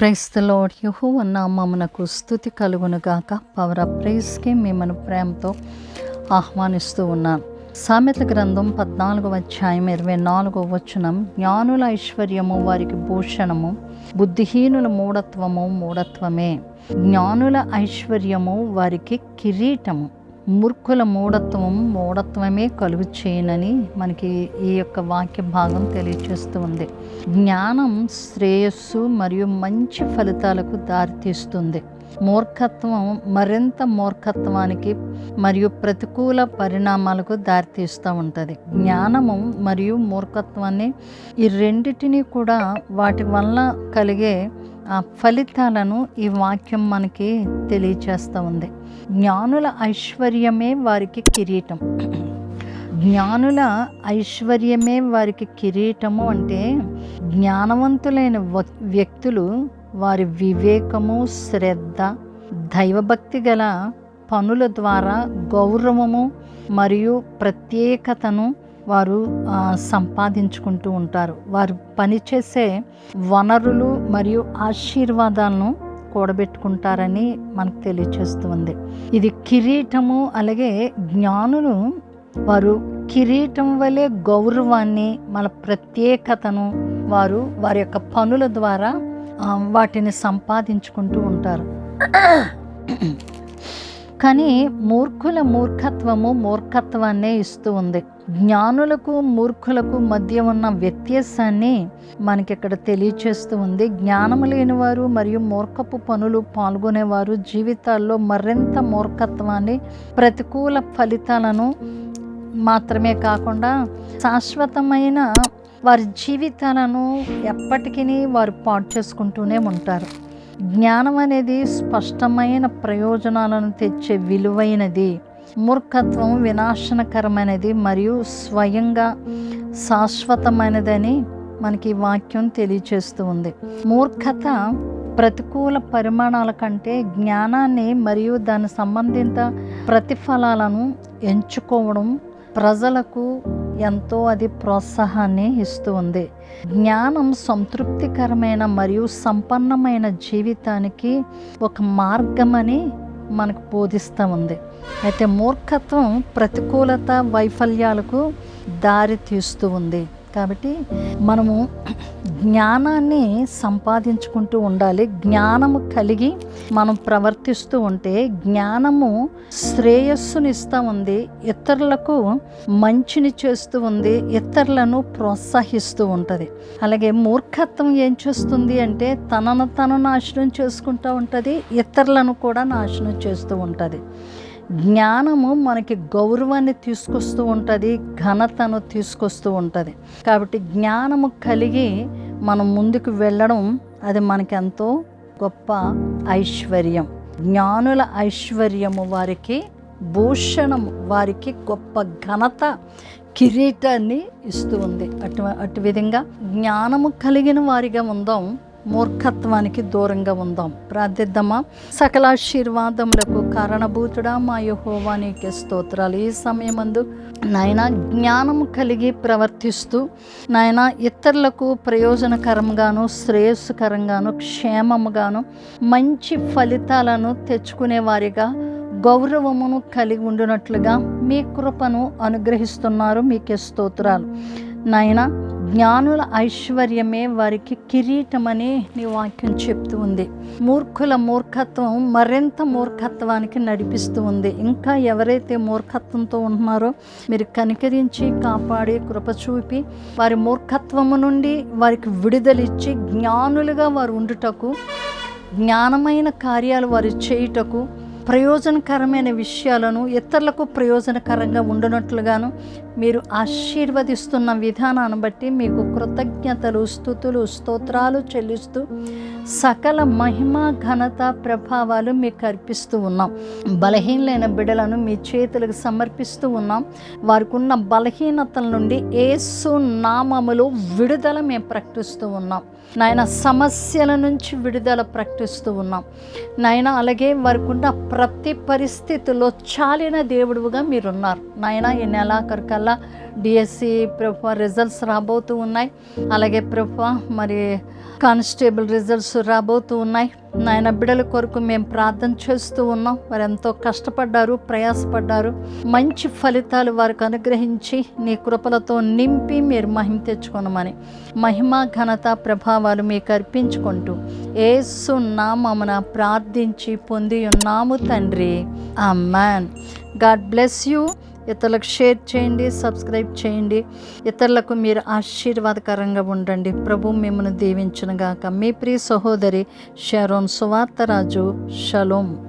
Price the lord యెహోవా నామమునకు స్థుతి కలుగునుగాక. పవర్ ఆఫ్ ప్రైజ్కి మిమ్మల్ని ప్రేమతో ఆహ్వానిస్తూ ఉన్నాను. సామెత గ్రంథం పద్నాలుగవ అధ్యాయం ఇరవై నాలుగవ వచనం. జ్ఞానుల ఐశ్వర్యము వారికి భూషణము బుద్ధిహీనుల మూఢత్వము మూఢత్వమే. జ్ఞానుల ఐశ్వర్యము వారికి కిరీటము. మూర్ఖుల మూఢత్వం మూఢత్వమే కలుగు చేయనని మనకి ఈ యొక్క వాక్య భాగం తెలియచేస్తూ ఉంది. జ్ఞానం శ్రేయస్సు మరియు మంచి ఫలితాలకు దారితీస్తుంది. మూర్ఖత్వం మరింత మూర్ఖత్వానికి మరియు ప్రతికూల పరిణామాలకు దారితీస్తూ ఉంటుంది. జ్ఞానము మరియు మూర్ఖత్వాన్ని ఈ రెండిటిని కూడా వాటి వల్ల కలిగే ఆ ఫలితాలను ఈ వాక్యం మనకి తెలియచేస్తూ ఉంది. జ్ఞానుల ఐశ్వర్యమే వారికి కిరీటం. జ్ఞానుల ఐశ్వర్యమే వారికి కిరీటము అంటే జ్ఞానవంతులైన వ- వ్యక్తులు వారి వివేకము శ్రద్ధ దైవభక్తి గల పనుల ద్వారా గౌరవము మరియు ప్రత్యేకతను వారు సంపాదించుకుంటూ ఉంటారు. వారు పనిచేసే వనరులు మరియు ఆశీర్వాదాలను కూడబెట్టుకుంటారని మనకు తెలియచేస్తుంది. ఇది కిరీటము అలాగే జ్ఞానులు వారు కిరీటం వలె గౌరవాన్ని మన ప్రత్యేకతను వారు వారి యొక్క పనుల ద్వారా వాటిని సంపాదించుకుంటూ ఉంటారు. కానీ మూర్ఖుల మూర్ఖత్వము మూర్ఖత్వాన్నే ఇస్తూ ఉంది. జ్ఞానులకు మూర్ఖులకు మధ్య ఉన్న వ్యత్యాసాన్ని మనకి ఇక్కడ తెలియచేస్తూ ఉంది. జ్ఞానము లేనివారు మరియు మూర్ఖపు పనులు పాల్గొనేవారు జీవితాల్లో మరింత మూర్ఖత్వాన్ని ప్రతికూల ఫలితాలను మాత్రమే కాకుండా శాశ్వతమైన వారి జీవితాలను ఎప్పటికీ వారు పాడు చేసుకుంటూనే ఉంటారు. జ్ఞానం అనేది స్పష్టమైన ప్రయోజనాలను తెచ్చే విలువైనది. మూర్ఖత్వం వినాశనకరమైనది మరియు స్వయంగా శాశ్వతమైనదని మనకి వాక్యం తెలియచేస్తూ ఉంది. మూర్ఖత ప్రతికూల పరిమాణాల కంటే జ్ఞానాన్ని మరియు దాని సంబంధిత ప్రతిఫలాలను ఎంచుకోవడం ప్రజలకు ఎంతో అది ప్రోత్సాహాన్ని ఇస్తూ ఉంది. జ్ఞానం సంతృప్తికరమైన మరియు సంపన్నమైన జీవితానికి ఒక మార్గమని మనకు బోధిస్తూ ఉంది. అయితే మూర్ఖత్వం ప్రతికూలత వైఫల్యాలకు దారి తీస్తూ ఉంది. కాబట్టి మనము జ్ఞానాన్ని సంపాదించుకుంటూ ఉండాలి. జ్ఞానము కలిగి మనం ప్రవర్తిస్తూ ఉంటే జ్ఞానము శ్రేయస్సుని ఇస్తూ ఉంది ఇతరులకు మంచిని చేస్తూ ఉంది. ఇతరులను ప్రోత్సహిస్తూ ఉంటుంది. అలాగే మూర్ఖత్వం ఏం చేస్తుంది అంటే తనను తను నాశనం చేసుకుంటూ ఉంటుంది. ఇతరులను కూడా నాశనం చేస్తూ ఉంటుంది. జ్ఞానము మనకి గౌరవాన్ని తీసుకొస్తూ ఉంటుంది ఘనతను తీసుకొస్తూ ఉంటుంది. కాబట్టి జ్ఞానము కలిగి మనం ముందుకు వెళ్ళడం అది మనకెంతో గొప్ప ఐశ్వర్యం. జ్ఞానుల ఐశ్వర్యము వారికి భూషణము వారికి గొప్ప ఘనత కిరీటాన్ని ఇస్తూ ఉంది. అటు అటు విధంగా జ్ఞానము కలిగిన వారిగా ఉందాం మూర్ఖత్వానికి దూరంగా ఉందాం. ప్రార్థిద్దామా? సకలాశీర్వాదములకు కారణభూతుడా మా యహోవా నీకే స్తోత్రాలు. ఈ సమయమందు నాయన జ్ఞానము కలిగి ప్రవర్తిస్తూ నాయన ఇతరులకు ప్రయోజనకరంగాను శ్రేయస్సుకరంగాను క్షేమముగాను మంచి ఫలితాలను తెచ్చుకునే వారిగా గౌరవమును కలిగి ఉండినట్లుగా మీ కృపను అనుగ్రహిస్తున్నారు. మీకే స్తోత్రాలు. నాయన జ్ఞానుల ఐశ్వర్యమే వారికి కిరీటమని నీ వాక్యం చెప్తూ ఉంది. మూర్ఖుల మూర్ఖత్వం మరింత మూర్ఖత్వానికి నడిపిస్తూ ఉంది. ఇంకా ఎవరైతే మూర్ఖత్వంతో ఉంటున్నారో మీరు కనికరించి కాపాడి కృప చూపి వారి మూర్ఖత్వము నుండి వారికి విడుదలిచ్చి జ్ఞానులుగా వారు ఉండుటకు జ్ఞానమైన కార్యాలు వారు చేయుటకు ప్రయోజనకరమైన విషయాలను ఇతరులకు ప్రయోజనకరంగా ఉండనట్లుగాను మీరు ఆశీర్వదిస్తున్న విధానాన్ని బట్టి మీకు కృతజ్ఞతలు స్థుతులు స్తోత్రాలు చెల్లిస్తూ సకల మహిమ ఘనత ప్రభావాలు మీకు అర్పిస్తూ ఉన్నాం. బలహీనలైన బిడలను మీ చేతులకు సమర్పిస్తూ ఉన్నాం. వారికి ఉన్న బలహీనతల నుండి ఏసు నామములు విడుదల మేము ప్రకటిస్తూ ఉన్నాం. నాయన సమస్యల నుంచి విడుదల ప్రకటిస్తూ ఉన్నాం. నాయన అలాగే వారికి ఉన్న ప్రతి పరిస్థితుల్లో చాలిన దేవుడుగా మీరున్నారు. నాయన ఈ నెలాఖరికల్లా వల్ల డిఎస్సి ప్రభు రిజల్ట్స్ రాబోతూ ఉన్నాయి. అలాగే ప్రభు మరి కానిస్టేబుల్ రిజల్ట్స్ రాబోతూ ఉన్నాయి. నాయన బిడ్డల కొరకు మేము ప్రార్థన చేస్తూ ఉన్నాం. వారు ఎంతో కష్టపడ్డారు ప్రయాసపడ్డారు. మంచి ఫలితాలు వారికి అనుగ్రహించి నీ కృపలతో నింపి మీరు మహిమ తెచ్చుకోనమని మహిమ ఘనత ప్రభావాలు మీకు అర్పించుకుంటూ ఏసు నామమున ప్రార్థించి పొంది ఉన్నాము తండ్రి. ఆ మ్యాన్ గాడ్ బ్లెస్ యూ. ఇతరులకు షేర్ చేయండి సబ్స్క్రైబ్ చేయండి. ఇతరులకు మీరు ఆశీర్వాదకరంగా ఉండండి. ప్రభు మిమ్మల్ని దీవించునుగాక. మీ ప్రియ సహోదరి షరోన్ సువార్తరాజు. షలోం.